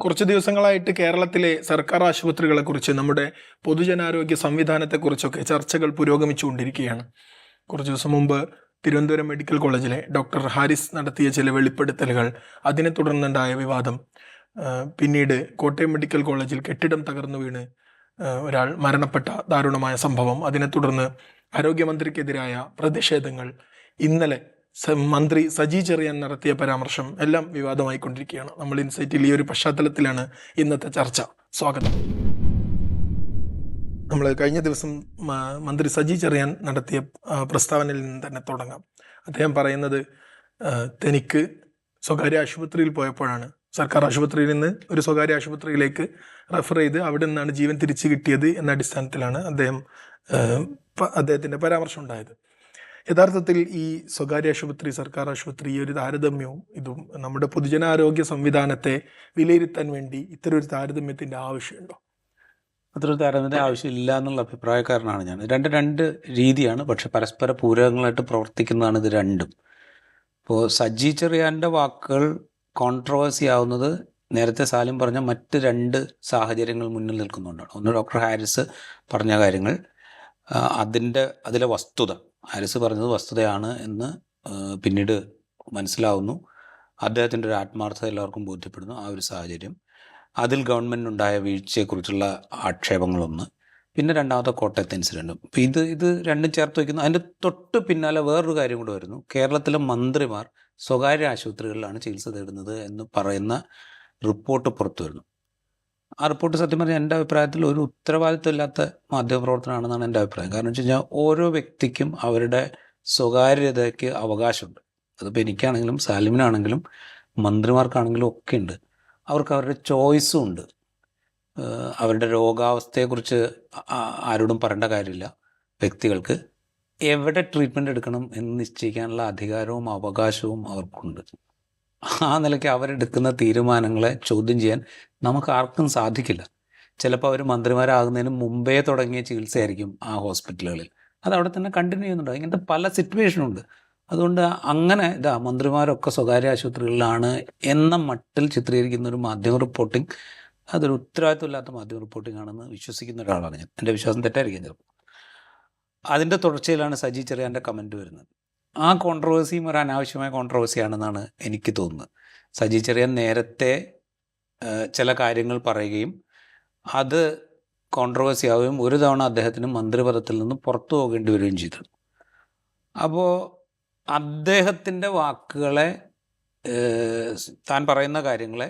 കുറച്ച് ദിവസങ്ങളായിട്ട് കേരളത്തിലെ സർക്കാർ ആശുപത്രികളെക്കുറിച്ച് നമ്മുടെ പൊതുജനാരോഗ്യ സംവിധാനത്തെക്കുറിച്ചൊക്കെ ചർച്ചകൾ പുരോഗമിച്ചുകൊണ്ടിരിക്കുകയാണ്. കുറച്ച് ദിവസം മുമ്പ് തിരുവനന്തപുരം മെഡിക്കൽ കോളേജിലെ ഡോക്ടർ ഹാരിസ് നടത്തിയ ചില വെളിപ്പെടുത്തലുകൾ അതിനെ തുടർന്നുണ്ടായ വിവാദം പിന്നീട് കോട്ടയം മെഡിക്കൽ കോളേജിൽ കെട്ടിടം തകർന്നു വീണ് ഒരാൾ മരണപ്പെട്ട ദാരുണമായ സംഭവം അതിനെ തുടർന്ന് ആരോഗ്യമന്ത്രിക്കെതിരായ പ്രതിഷേധങ്ങൾ ഇന്നലെ മന്ത്രി സജി ചെറിയാൻ നടത്തിയ പരാമർശം എല്ലാം വിവാദമായിക്കൊണ്ടിരിക്കുകയാണ്. നമ്മൾ ഇൻസൈറ്റിൽ ഈ ഒരു പശ്ചാത്തലത്തിലാണ് ഇന്നത്തെ ചർച്ച. സ്വാഗതം. നമ്മൾ കഴിഞ്ഞ ദിവസം മന്ത്രി സജി ചെറിയാൻ നടത്തിയ പ്രസ്താവനയിൽ നിന്ന് തന്നെ തുടങ്ങാം. അദ്ദേഹം പറയുന്നത് തനിക്ക് സ്വകാര്യ ആശുപത്രിയിൽ പോയപ്പോഴാണ്. സർക്കാർ ആശുപത്രിയിൽ നിന്ന് ഒരു സ്വകാര്യ ആശുപത്രിയിലേക്ക് റെഫർ ചെയ്ത് അവിടെ നിന്നാണ് ജീവൻ തിരിച്ചു കിട്ടിയത് എന്ന അടിസ്ഥാനത്തിലാണ് അദ്ദേഹം അദ്ദേഹത്തിന്റെ പരാമർശം ഉണ്ടായത്. യഥാർത്ഥത്തിൽ ഈ സ്വകാര്യ ആശുപത്രി സർക്കാർ ആശുപത്രി ഈ ഒരു താരതമ്യവും ഇതും നമ്മുടെ പൊതുജനാരോഗ്യ സംവിധാനത്തെ വിലയിരുത്താൻ വേണ്ടി ഇത്തരം ഒരു താരതമ്യത്തിന്റെ ആവശ്യമുണ്ടോ? അത്ര താരതമ്യത്തിന് ആവശ്യമില്ല എന്നുള്ള അഭിപ്രായക്കാരനാണ് ഞാൻ. രണ്ട് രണ്ട് രീതിയാണ്. പക്ഷെ പരസ്പര പൂരകങ്ങളായിട്ട് പ്രവർത്തിക്കുന്നതാണ് ഇത് രണ്ടും. ഇപ്പോൾ സജ്ജി ചെറിയാന്റെ വാക്കുകൾ കോൺട്രവേഴ്സി ആവുന്നത് നേരത്തെ സാലിം പറഞ്ഞ മറ്റ് രണ്ട് സാഹചര്യങ്ങൾ മുന്നിൽ നിൽക്കുന്നുണ്ടാണ്. ഒന്ന് ഡോക്ടർ ഹാരിസ് പറഞ്ഞ കാര്യങ്ങൾ അതിന്റെ അതിലെ വസ്തുത. ഹാരിസ് പറഞ്ഞത് വസ്തുതയാണ് എന്ന് പിന്നീട് മനസ്സിലാവുന്നു. അദ്ദേഹത്തിന്റെ ഒരു ആത്മാർത്ഥത എല്ലാവർക്കും ബോധ്യപ്പെടുന്നു ആ ഒരു സാഹചര്യം. അതിൽ ഗവൺമെന്റിനുണ്ടായ വീഴ്ചയെക്കുറിച്ചുള്ള ആക്ഷേപങ്ങളൊന്ന് പിന്നെ രണ്ടാമത്തെ കോട്ടയത്തെ ഇൻസിഡന്റും അപ്പോൾ ഇത് ഇത് രണ്ടും ചേർത്ത് വയ്ക്കുന്നു. അതിന്റെ തൊട്ട് പിന്നാലെ വേറൊരു കാര്യം കൂടെ വരുന്നു. കേരളത്തിലെ മന്ത്രിമാർ സ്വകാര്യ ആശുപത്രികളിലാണ് ചികിത്സ തേടുന്നത് എന്ന് പറയുന്ന റിപ്പോർട്ട് പുറത്തു വരുന്നു. ആ റിപ്പോർട്ട് സത്യം പറഞ്ഞാൽ എന്റെ അഭിപ്രായത്തിൽ ഒരു ഉത്തരവാദിത്വമില്ലാത്ത മാധ്യമപ്രവർത്തനമാണെന്നാണ് എന്റെ അഭിപ്രായം. കാരണം വെച്ച് കഴിഞ്ഞാൽ ഓരോ വ്യക്തിക്കും അവരുടെ സ്വകാര്യതയ്ക്ക് അവകാശമുണ്ട്. അതിപ്പോൾ എനിക്കാണെങ്കിലും സാലിമിനാണെങ്കിലും മന്ത്രിമാർക്കാണെങ്കിലും ഒക്കെ ഉണ്ട് അവർക്ക് അവരുടെ ചോയ്സും ഉണ്ട്. അവരുടെ രോഗാവസ്ഥയെക്കുറിച്ച് ആരോടും പറയേണ്ട കാര്യമില്ല വ്യക്തികൾക്ക്. എവിടെ ട്രീറ്റ്മെന്റ് എടുക്കണം എന്ന് നിശ്ചയിക്കാനുള്ള അധികാരവും അവകാശവും അവർക്കുണ്ട്. ആ നിലയ്ക്ക് അവരെടുക്കുന്ന തീരുമാനങ്ങളെ ചോദ്യം ചെയ്യാൻ നമുക്ക് ആർക്കും സാധിക്കില്ല. ചിലപ്പോൾ അവർ മന്ത്രിമാരാകുന്നതിന് മുമ്പേ തുടങ്ങിയ ചികിത്സയായിരിക്കും ആ ഹോസ്പിറ്റലുകളിൽ. അത് അവിടെ തന്നെ കണ്ടിന്യൂ ചെയ്യുന്നുണ്ട്. ഇങ്ങനത്തെ പല സിറ്റുവേഷനുണ്ട് അതുകൊണ്ട് അങ്ങനെ ഇതാ മന്ത്രിമാരൊക്കെ സ്വകാര്യ ആശുപത്രികളിലാണ് എന്ന മട്ടിൽ ചിത്രീകരിക്കുന്ന ഒരു മാധ്യമ റിപ്പോർട്ടിംഗ് അതൊരു ഉത്തരവാദിത്വമില്ലാത്ത മാധ്യമ റിപ്പോർട്ടിംഗ് ആണെന്ന് വിശ്വസിക്കുന്ന ഒരാളാണ് ഞാൻ. എന്റെ വിശ്വാസം തെറ്റായിരിക്കും ചിലപ്പോൾ അതിന്റെ തുടർച്ചയിലാണ് സജി ചെറിയാന്റെ കമന്റ് വരുന്നത്. ആ കോൺട്രവേഴ്സിയും ഒരു അനാവശ്യമായ കോൺട്രവേഴ്സിയാണെന്നാണ് എനിക്ക് തോന്നുന്നത്. സജി ചെറിയാൻ നേരത്തെ ചില കാര്യങ്ങൾ പറയുകയും അത് കോൺട്രവേഴ്സി ആവുകയും ഒരു തവണ അദ്ദേഹത്തിന് മന്ത്രിപദത്തിൽ നിന്ന് പുറത്തു പോകേണ്ടി വരികയും ചെയ്തു. അപ്പോൾ അദ്ദേഹത്തിന്റെ വാക്കുകളെ താൻ പറയുന്ന കാര്യങ്ങളെ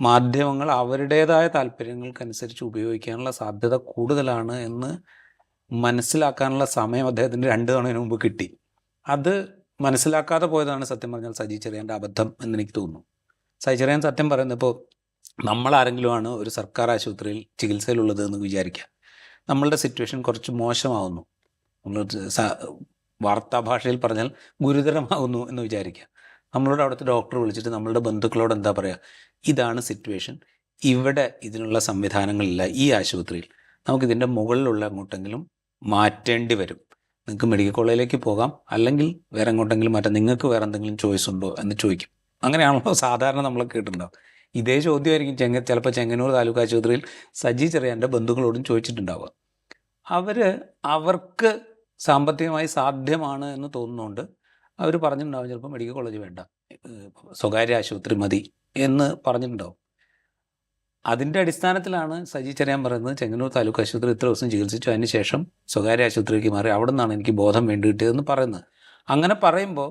മാധ്യമങ്ങൾ അവരുടേതായ താല്പര്യങ്ങൾക്കനുസരിച്ച് ഉപയോഗിക്കാനുള്ള സാധ്യത കൂടുതലാണ് എന്ന് മനസ്സിലാക്കാനുള്ള സമയം അദ്ദേഹത്തിന് രണ്ട് തവണ മുമ്പ് കിട്ടി. അത് മനസ്സിലാക്കാതെ പോയതാണ് സത്യം പറഞ്ഞാൽ സജി ചെറിയാന്റെ അബദ്ധം എന്ന് എനിക്ക് തോന്നുന്നു. സജി ചെറിയാൻ സത്യം പറയുന്നത് ഇപ്പോൾ നമ്മളാരെങ്കിലും ആണ് ഒരു സർക്കാർ ആശുപത്രിയിൽ ചികിത്സയിലുള്ളത് എന്ന് വിചാരിക്കുക. നമ്മളുടെ സിറ്റുവേഷൻ കുറച്ച് മോശമാവുന്നു. നമ്മൾ വാർത്താ ഭാഷയിൽ പറഞ്ഞാൽ ഗുരുതരമാകുന്നു എന്ന് വിചാരിക്കുക. നമ്മളോട് അവിടുത്തെ ഡോക്ടർ വിളിച്ചിട്ട് നമ്മളുടെ ബന്ധുക്കളോട് എന്താ പറയുക ഇതാണ് സിറ്റുവേഷൻ. ഇവിടെ ഇതിനുള്ള സംവിധാനങ്ങളില്ല ഈ ആശുപത്രിയിൽ. നമുക്കിതിന്റെ മുകളിലുള്ള എങ്ങോട്ടെങ്കിലും മാറ്റേണ്ടി വരും. നിങ്ങൾക്ക് മെഡിക്കൽ കോളേജിലേക്ക് പോകാം. അല്ലെങ്കിൽ വേറെ എങ്ങോട്ടെങ്കിലും മാറ്റാം. നിങ്ങൾക്ക് വേറെ എന്തെങ്കിലും ചോയ്സ് ഉണ്ടോ എന്ന് ചോദിക്കും. അങ്ങനെയാണല്ലോ സാധാരണ നമ്മൾ കേട്ടിട്ടുണ്ടാവും. ഇതേ ചോദ്യമായിരിക്കും ചെങ്ങ ചിലപ്പോൾ ചെങ്ങന്നൂർ താലൂക്ക് ആശുപത്രിയിൽ സജി ചെറിയാന്റെ ബന്ധുക്കളോടും ചോദിച്ചിട്ടുണ്ടാവുക. അവർ അവർക്ക് സാമ്പത്തികമായി സാധ്യമാണ് എന്ന് തോന്നുന്നുണ്ട് അവർ പറഞ്ഞിട്ടുണ്ടാവും ചിലപ്പോൾ മെഡിക്കൽ കോളേജ് വേണ്ട സ്വകാര്യ ആശുപത്രി മതി എന്ന് പറഞ്ഞിട്ടുണ്ടാവും. അതിന്റെ അടിസ്ഥാനത്തിലാണ് സജി ചെറിയാൻ പറയുന്നത് ചെങ്ങന്നൂർ താലൂക്ക് ആശുപത്രി ഇത്ര ദിവസം ചികിത്സിച്ചു. അതിന് ശേഷം സ്വകാര്യ ആശുപത്രിക്ക് മാറി അവിടെ നിന്നാണ് എനിക്ക് ബോധം വേണ്ടി കിട്ടിയതെന്ന് പറയുന്നത്. അങ്ങനെ പറയുമ്പോൾ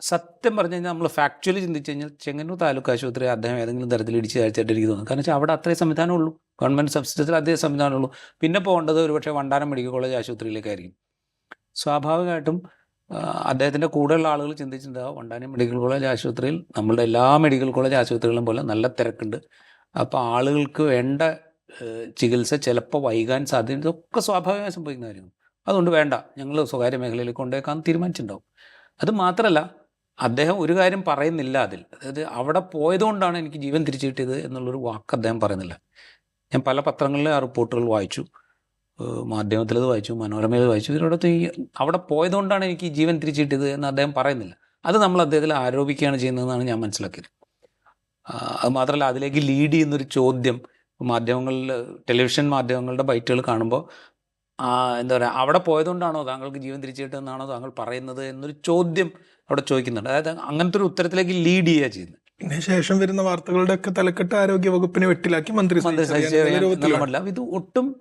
സത്യം പറഞ്ഞു കഴിഞ്ഞാൽ നമ്മൾ ഫാക്ച്വലി ചിന്തിച്ചു കഴിഞ്ഞാൽ ചെങ്ങന്നൂർ താലൂക്ക് ആശുപത്രി അദ്ദേഹം ഏതെങ്കിലും തരത്തിൽ ഇടിച്ച് കഴിച്ചിട്ട് എനിക്ക് തോന്നുന്നു. കാരണം വെച്ചാൽ അവിടെ അത്രയും സംവിധാനമുള്ളൂ. ഗവൺമെന്റ് സബ്സിഡത്തിൽ അതേ സംവിധാനമുള്ളൂ. പിന്നെ പോകേണ്ടത് ഒരുപക്ഷെ വണ്ടാനം മെഡിക്കൽ കോളേജ് ആശുപത്രിയിലേക്കായിരിക്കും. സ്വാഭാവികമായിട്ടും അദ്ദേഹത്തിന്റെ കൂടെയുള്ള ആളുകൾ ചിന്തിച്ചിട്ടുണ്ടാവും വണ്ടാനം മെഡിക്കൽ കോളേജ് ആശുപത്രിയിൽ നമ്മളുടെ എല്ലാ മെഡിക്കൽ കോളേജ് ആശുപത്രികളും പോലെ നല്ല തിരക്കുണ്ട്. അപ്പോൾ ആളുകൾക്ക് വേണ്ട ചികിത്സ ചിലപ്പോൾ വൈകാൻ സാധ്യത ഇതൊക്കെ സ്വാഭാവികമായി സംഭവിക്കുന്ന കാര്യമാണ് അതുകൊണ്ട് വേണ്ട ഞങ്ങൾ സ്വകാര്യ മേഖലയിൽ കൊണ്ടുപോയേക്കാൻ തീരുമാനിച്ചിട്ടുണ്ടാവും. അത് മാത്രമല്ല അദ്ദേഹം ഒരു കാര്യം പറയുന്നില്ല അതിൽ. അതായത് അവിടെ പോയതുകൊണ്ടാണ് എനിക്ക് ജീവൻ തിരിച്ചു കിട്ടിയത് എന്നുള്ളൊരു വാക്ക് അദ്ദേഹം പറയുന്നില്ല. ഞാൻ പല പത്രങ്ങളിലെ ആ റിപ്പോർട്ടുകൾ വായിച്ചു. മാധ്യമത്തിലത് വായിച്ചു മനോരമയിൽ വായിച്ചു. ഇതിനോടത്ത് ഈ അവിടെ പോയതുകൊണ്ടാണ് എനിക്ക് ജീവൻ തിരിച്ചു കിട്ടിയത് എന്ന് അദ്ദേഹം പറയുന്നില്ല. അത് നമ്മൾ അദ്ദേഹത്തിൽ ആരോപിക്കുകയാണ് ചെയ്യുന്നതെന്നാണ് ഞാൻ മനസ്സിലാക്കിയത്. അത് മാത്രമല്ല അതിലേക്ക് ലീഡ് ചെയ്യുന്നൊരു ചോദ്യം മാധ്യമങ്ങളിൽ ടെലിവിഷൻ മാധ്യമങ്ങളുടെ ബൈറ്റുകൾ കാണുമ്പോൾ എന്താ പറയുക അവിടെ പോയതുകൊണ്ടാണോ താങ്കൾക്ക് ജീവൻ തിരിച്ചു കിട്ടുമെന്നാണോ താങ്കൾ പറയുന്നത് എന്നൊരു ചോദ്യം അവിടെ ചോദിക്കുന്നുണ്ട്. അതായത് അങ്ങനത്തെ ഒരു ഉത്തരത്തിലേക്ക് ലീഡ് ചെയ്യുക ചെയ്യുന്നത്. പിന്നെ ശേഷം വരുന്ന വാർത്തകളുടെ ഒക്കെ തലക്കെട്ട് ആരോഗ്യ വകുപ്പിനെ വെട്ടിലാക്കി മന്ത്രി ഇത് ഒട്ടും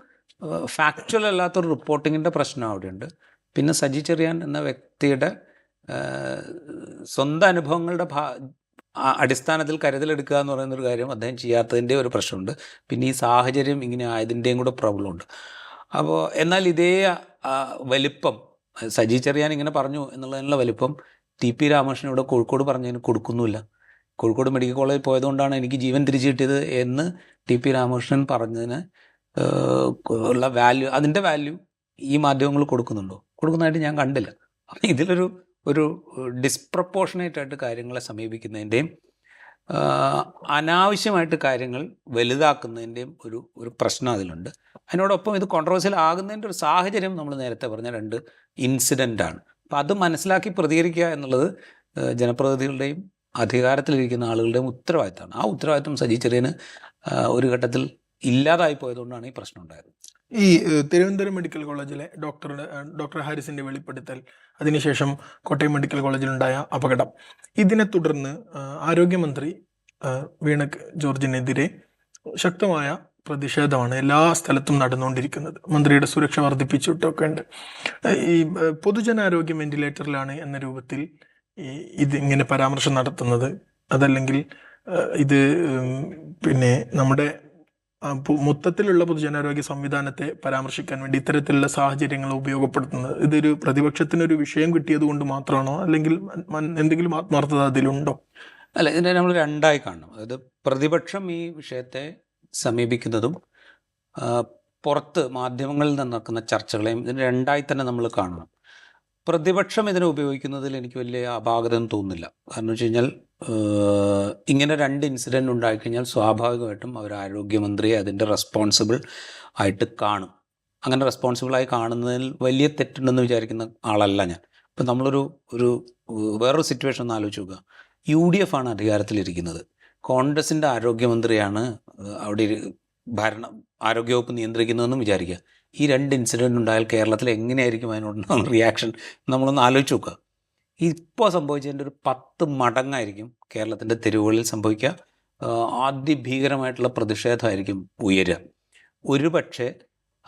ഫാക്ച്വൽ അല്ലാത്തൊരു റിപ്പോർട്ടിങ്ങിന്റെ പ്രശ്നം അവിടെയുണ്ട്. പിന്നെ സജി ചെറിയാൻ എന്ന വ്യക്തിയുടെ സ്വന്തം അനുഭവങ്ങളുടെ അടിസ്ഥാനത്തിൽ കരുതലെടുക്കുക എന്ന് പറയുന്ന ഒരു കാര്യം അദ്ദേഹം ചെയ്യാത്തതിന്റെ ഒരു പ്രശ്നമുണ്ട്. പിന്നെ ഈ സാഹചര്യം ഇങ്ങനെ ആയതിന്റെയും കൂടെ പ്രോബ്ലം ഉണ്ട് അപ്പോൾ എന്നാൽ ഇതേ വലിപ്പം സജി ചെറിയാൻ ഇങ്ങനെ പറഞ്ഞു എന്നുള്ളതിനുള്ള വലിപ്പം ടി പി രാമകൃഷ്ണൻ ഇവിടെ കോഴിക്കോട് പറഞ്ഞതിന് കൊടുക്കുന്നുമില്ല. കോഴിക്കോട് മെഡിക്കൽ കോളേജിൽ പോയതുകൊണ്ടാണ് എനിക്ക് ജീവൻ തിരിച്ചു കിട്ടിയത് എന്ന് ടി പി രാമകൃഷ്ണൻ പറഞ്ഞതിന് ഉള്ള വാല്യൂ അതിന്റെ വാല്യൂ ഈ മാധ്യമങ്ങൾ കൊടുക്കുന്നുണ്ടോ? കൊടുക്കുന്നതായിട്ട് ഞാൻ കണ്ടില്ല. ഇതിലൊരു ഒരു ഡിസ്പ്രപ്പോർഷനേറ്റ് ആയിട്ട് കാര്യങ്ങളെ സമീപിക്കുന്നതിന്റെയും അനാവശ്യമായിട്ട് കാര്യങ്ങൾ വലുതാക്കുന്നതിന്റെയും ഒരു ഒരു പ്രശ്നം അതിലുണ്ട്. അതിനോടൊപ്പം ഇത് കോൺട്രവേഴ്സ്യൽ ആകുന്നതിന്റെ ഒരു സാഹചര്യം നമ്മൾ നേരത്തെ പറഞ്ഞ രണ്ട് ഇൻസിഡന്റ് ആണ്. അപ്പം അത് മനസ്സിലാക്കി പ്രതികരിക്കുക എന്നുള്ളത് ജനപ്രതിനിധികളുടെയും അധികാരത്തിലിരിക്കുന്ന ആളുകളുടെയും ഉത്തരവാദിത്തമാണ്. ആ ഉത്തരവാദിത്തം സജി ചെറിയന് ഒരു ഘട്ടത്തിൽ ഇല്ലാതായി പോയതുകൊണ്ടാണ് ഈ പ്രശ്നം ഉണ്ടായത് ഈ തിരുവനന്തപുരം മെഡിക്കൽ കോളേജിലെ ഡോക്ടറുടെ ഡോക്ടർ ഹാരിസിന്റെ വെളിപ്പെടുത്തൽ അതിനുശേഷം കോട്ടയം മെഡിക്കൽ കോളേജിലുണ്ടായ അപകടം. ഇതിനെ തുടർന്ന് ആരോഗ്യമന്ത്രി വീണ ജോർജിനെതിരെ ശക്തമായ പ്രതിഷേധമാണ് എല്ലാ സ്ഥലത്തും നടന്നുകൊണ്ടിരിക്കുന്നത്. മന്ത്രിയുടെ സുരക്ഷ വർദ്ധിപ്പിച്ചിട്ടൊക്കെ ഉണ്ട് ഈ പൊതുജനാരോഗ്യ വെന്റിലേറ്ററിലാണ് എന്ന രൂപത്തിൽ ഇത് ഇങ്ങനെ പരാമർശം നടത്തുന്നത്. അതല്ലെങ്കിൽ ഇത് പിന്നെ നമ്മുടെ മൊത്തത്തിലുള്ള പൊതുജനാരോഗ്യ സംവിധാനത്തെ പരാമർശിക്കാൻ വേണ്ടി ഇത്തരത്തിലുള്ള സാഹചര്യങ്ങൾ ഉപയോഗപ്പെടുത്തുന്നത്. ഇതൊരു പ്രതിപക്ഷത്തിനൊരു വിഷയം കിട്ടിയത് കൊണ്ട് മാത്രമാണോ? അല്ലെങ്കിൽ എന്തെങ്കിലും ആത്മാർത്ഥത അതിലുണ്ടോ? അല്ല ഇതിനെ നമ്മൾ രണ്ടായി കാണണം. അതായത് പ്രതിപക്ഷം ഈ വിഷയത്തെ സമീപിക്കുന്നതും പുറത്ത് മാധ്യമങ്ങളിൽ നടക്കുന്ന ചർച്ചകളെയും ഇതിന് രണ്ടായി തന്നെ നമ്മൾ കാണണം. പ്രതിപക്ഷം ഇതിനെ ഉപയോഗിക്കുന്നതിൽ എനിക്ക് വലിയ അപാകതം തോന്നുന്നില്ല. കാരണം വെച്ച് കഴിഞ്ഞാൽ ഇങ്ങനെ രണ്ട് ഇൻസിഡന്റ് ഉണ്ടായിക്കഴിഞ്ഞാൽ സ്വാഭാവികമായിട്ടും അവർ ആരോഗ്യമന്ത്രിയെ അതിന്റെ റെസ്പോൺസിബിൾ ആയിട്ട് കാണും. അങ്ങനെ റെസ്പോൺസിബിളായി കാണുന്നതിൽ വലിയ തെറ്റുണ്ടെന്ന് വിചാരിക്കുന്ന ആളല്ല ഞാൻ. ഇപ്പം നമ്മളൊരു ഒരു വേറൊരു സിറ്റുവേഷൻ ഒന്ന് ആലോചിച്ച് നോക്കുക. യു ഡി എഫ് ആണ് അധികാരത്തിലിരിക്കുന്നത്. കോൺഗ്രസിന്റെ ആരോഗ്യമന്ത്രിയാണ് അവിടെ ഭരണം ആരോഗ്യവകുപ്പ് നിയന്ത്രിക്കുന്നതെന്നും വിചാരിക്കുക. ഈ രണ്ട് ഇൻസിഡന്റ് ഉണ്ടായാൽ കേരളത്തിൽ എങ്ങനെയായിരിക്കും അതിനോട് റിയാക്ഷൻ നമ്മളൊന്ന് ആലോചിച്ച് നോക്കുക. ഇപ്പോൾ സംഭവിച്ചതിന്റെ ഒരു പത്ത് മടങ്ങായിരിക്കും കേരളത്തിന്റെ തെരുവുകളിൽ സംഭവിക്കുക. അതിഭീകരമായിട്ടുള്ള പ്രതിഷേധമായിരിക്കും ഉയരുക. ഒരുപക്ഷെ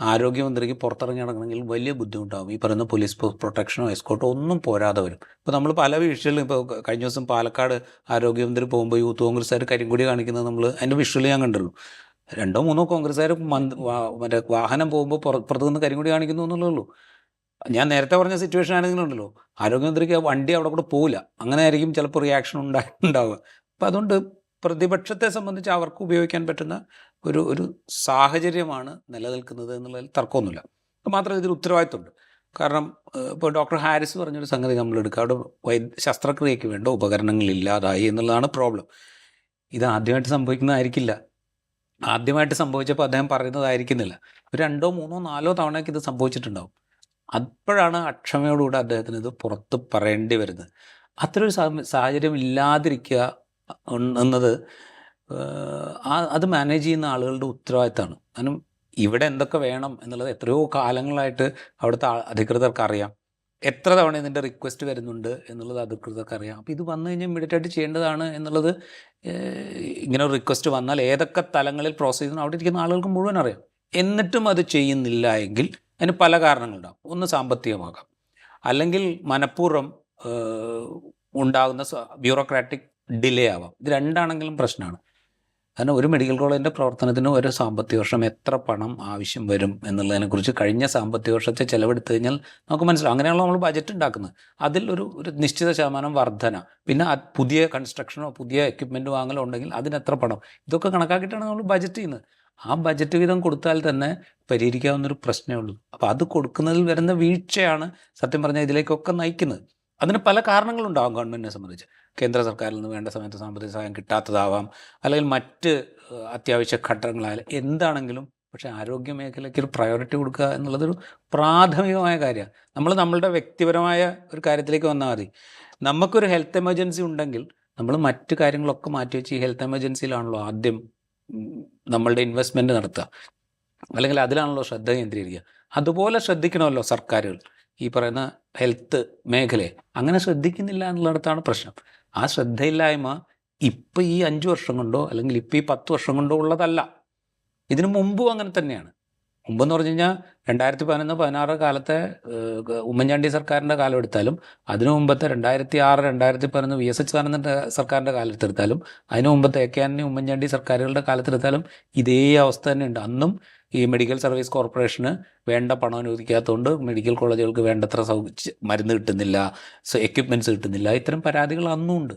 ആരോഗ്യമന്ത്രിക്ക് പുറത്തിറങ്ങി നടക്കണമെങ്കിൽ വലിയ ബുദ്ധിമുട്ടാകും ഈ പറയുന്ന പോലീസ് പ്രൊട്ടക്ഷനോ എസ്കോട്ടോ ഒന്നും പോരാതെ വരും. ഇപ്പോൾ നമ്മൾ പല വിഷയങ്ങളിലും ഇപ്പോൾ കഴിഞ്ഞ ദിവസം പാലക്കാട് ആരോഗ്യമന്ത്രി പോകുമ്പോൾ യൂത്ത് കോൺഗ്രസ്സുകാർ കരിങ്കൊടി കാണിക്കുന്നത് നമ്മൾ അതിന്റെ വിഷ്വൽ ഞാൻ കണ്ടുള്ളൂ രണ്ടോ മൂന്നോ കോൺഗ്രസ്സുകാർ മന്ത് മറ്റേ വാഹനം പോകുമ്പോൾ പുറ- പുറത്ത് കാണിക്കുന്നു എന്നുള്ളൂ ഞാൻ നേരത്തെ പറഞ്ഞ സിറ്റുവേഷൻ ആണെങ്കിലും ഉണ്ടല്ലോ. ആരോഗ്യമന്ത്രിക്ക് വണ്ടി അവിടെ കൂടെ പോവില്ല. അങ്ങനെ ആയിരിക്കും ചിലപ്പോൾ റിയാക്ഷൻ ഉണ്ടായി ഉണ്ടാവുക. അപ്പം അതുകൊണ്ട് പ്രതിപക്ഷത്തെ സംബന്ധിച്ച് അവർക്ക് ഉപയോഗിക്കാൻ പറ്റുന്ന ഒരു ഒരു സാഹചര്യമാണ് നിലനിൽക്കുന്നത് എന്നുള്ളതിൽ തർക്കമൊന്നുമില്ല. മാത്രമല്ല ഇതിൽ ഉത്തരവാദിത്തമുണ്ട് കാരണം ഇപ്പോൾ ഡോക്ടർ ഹാരിസ് പറഞ്ഞൊരു സംഗതി നമ്മൾ എടുക്കുക അവിടെ വൈദ്യ ശസ്ത്രക്രിയയ്ക്ക് വേണ്ട ഉപകരണങ്ങൾ ഇല്ലാതായി എന്നുള്ളതാണ് പ്രോബ്ലം ഇത് ആദ്യമായിട്ട് സംഭവിക്കുന്നതായിരിക്കില്ല. ആദ്യമായിട്ട് സംഭവിച്ചപ്പോൾ അദ്ദേഹം പറയുന്നതായിരിക്കുന്നില്ല. രണ്ടോ മൂന്നോ നാലോ തവണയൊക്കെ ഇത് സംഭവിച്ചിട്ടുണ്ടാവും. അപ്പോഴാണ് അക്ഷമയോടുകൂടെ അദ്ദേഹത്തിന് ഇത് പുറത്ത് പറയേണ്ടി വരുന്നത്. അത്തരൊരു സാഹചര്യം ഇല്ലാതിരിക്കുക എന്നത് അത് മാനേജ് ചെയ്യുന്ന ആളുകളുടെ ഉത്തരവാദിത്തമാണ്. കാരണം ഇവിടെ എന്തൊക്കെ വേണം എന്നുള്ളത് എത്രയോ കാലങ്ങളായിട്ട് അവിടുത്തെ അധികൃതർക്ക് അറിയാം എത്ര തവണ ഇതിന്റെ റിക്വസ്റ്റ് വരുന്നുണ്ട് എന്നുള്ളത് അധികൃതർക്ക് അറിയാം അപ്പോൾ ഇത് വന്നു കഴിഞ്ഞാൽ ഇമ്മീഡിയറ്റ് ആയിട്ട് ചെയ്യേണ്ടതാണ് എന്നുള്ളത് ഇങ്ങനെ ഒരു റിക്വസ്റ്റ് വന്നാൽ ഏതൊക്കെ തലങ്ങളിൽ പ്രോസസ് ചെയ്യുന്നു അവിടെ ഇരിക്കുന്ന ആളുകൾക്ക് മുഴുവൻ അറിയാം. എന്നിട്ടും അത് ചെയ്യുന്നില്ല എങ്കിൽ അതിന് പല കാരണങ്ങളുണ്ടാകും ഒന്ന് സാമ്പത്തികമാകാം. അല്ലെങ്കിൽ മനഃപൂർവം ഉണ്ടാകുന്ന ബ്യൂറോക്രാറ്റിക് ഡിലേ ആവാം. ഇത് രണ്ടാണെങ്കിലും പ്രശ്നമാണ് കാരണം ഒരു മെഡിക്കൽ കോളേജിന്റെ പ്രവർത്തനത്തിന് ഒരു സാമ്പത്തിക വർഷം എത്ര പണം ആവശ്യം വരും എന്നുള്ളതിനെക്കുറിച്ച് കഴിഞ്ഞ സാമ്പത്തിക വർഷത്തെ ചിലവെടുത്തു കഴിഞ്ഞാൽ നമുക്ക് മനസ്സിലാവും. അങ്ങനെയുള്ള നമ്മൾ ബജറ്റ് ഉണ്ടാക്കുന്നത്. അതിൽ ഒരു ഒരു നിശ്ചിത ശതമാനം വർധന. പിന്നെ പുതിയ കൺസ്ട്രക്ഷനോ പുതിയ എക്യുപ്മെന്റ് വാങ്ങലോ ഉണ്ടെങ്കിൽ അതിന് എത്ര പണം? ഇതൊക്കെ കണക്കാക്കിയിട്ടാണ് നമ്മൾ ബജറ്റ് ചെയ്യുന്നത്. ആ ബജറ്റ് വീതം കൊടുത്താൽ തന്നെ പരിഹരിക്കാവുന്നൊരു പ്രശ്നമേ ഉള്ളൂ. അപ്പോൾ അത് കൊടുക്കുന്നതിൽ വരുന്ന വീഴ്ചയാണ് സത്യം പറഞ്ഞാൽ ഇതിലേക്കൊക്കെ നയിക്കുന്നത്. അതിന് പല കാരണങ്ങളുണ്ടാകും ഗവൺമെന്റിനെ സംബന്ധിച്ച്. കേന്ദ്ര സർക്കാരിൽ നിന്ന് വേണ്ട സമയത്ത് സാമ്പത്തിക സഹായം കിട്ടാത്തതാവാം. അല്ലെങ്കിൽ മറ്റ് അത്യാവശ്യ ഘട്ടങ്ങളായാലും എന്താണെങ്കിലും പക്ഷേ ആരോഗ്യ മേഖലയ്ക്ക് ഒരു പ്രയോറിറ്റി കൊടുക്കുക എന്നുള്ളതൊരു പ്രാഥമികമായ കാര്യമാണ്. നമ്മൾ നമ്മളുടെ വ്യക്തിപരമായ ഒരു കാര്യത്തിലേക്ക് വന്നാൽ മതി. നമുക്കൊരു ഹെൽത്ത് എമർജൻസി ഉണ്ടെങ്കിൽ നമ്മൾ മറ്റു കാര്യങ്ങളൊക്കെ മാറ്റി വെച്ച് ഈ ഹെൽത്ത് എമർജൻസിയിലാണല്ലോ ആദ്യം നമ്മളുടെ ഇൻവെസ്റ്റ്മെന്റ് നടത്തുക. അല്ലെങ്കിൽ അതിലാണല്ലോ ശ്രദ്ധ കേന്ദ്രീകരിക്കുക. അതുപോലെ ശ്രദ്ധിക്കണമല്ലോ സർക്കാരുകൾ. ഈ പറയുന്ന ഹെൽത്ത് മേഖലയെ. അങ്ങനെ ശ്രദ്ധിക്കുന്നില്ല എന്നുള്ളിടത്താണ് പ്രശ്നം. ആ ശ്രദ്ധയില്ലായ്മ ഇപ്പം ഈ അഞ്ച് വർഷം കൊണ്ടോ അല്ലെങ്കിൽ ഇപ്പം ഈ പത്ത് വർഷം കൊണ്ടോ ഉള്ളതല്ല. ഇതിനു മുമ്പും അങ്ങനെ തന്നെയാണ്. മുമ്പെന്ന് പറഞ്ഞു കഴിഞ്ഞാൽ രണ്ടായിരത്തി പതിനൊന്ന് പതിനാറ് കാലത്തെ ഉമ്മൻചാണ്ടി സർക്കാരിന്റെ കാലം എടുത്താലും അതിനു മുമ്പത്തെ രണ്ടായിരത്തി ആറ് രണ്ടായിരത്തി പതിനൊന്ന് വി എസ് അച്യുതാനന്ദന്റെ സർക്കാരിന്റെ കാലത്തെടുത്താലും അതിനു മുമ്പത്തെ എ കെ ആന്റണി ഉമ്മൻചാണ്ടി സർക്കാരുകളുടെ കാലത്തെടുത്താലും ഇതേ അവസ്ഥ തന്നെയുണ്ട് അന്നും ഈ മെഡിക്കൽ സർവീസ് കോർപ്പറേഷന് വേണ്ട പണം അനുവദിക്കാത്തതുകൊണ്ട് മെഡിക്കൽ കോളേജുകൾക്ക് വേണ്ടത്ര സൗ മരുന്ന് കിട്ടുന്നില്ല എക്യുപ്മെന്റ്സ് കിട്ടുന്നില്ല ഇത്തരം പരാതികൾ അന്നും ഉണ്ട്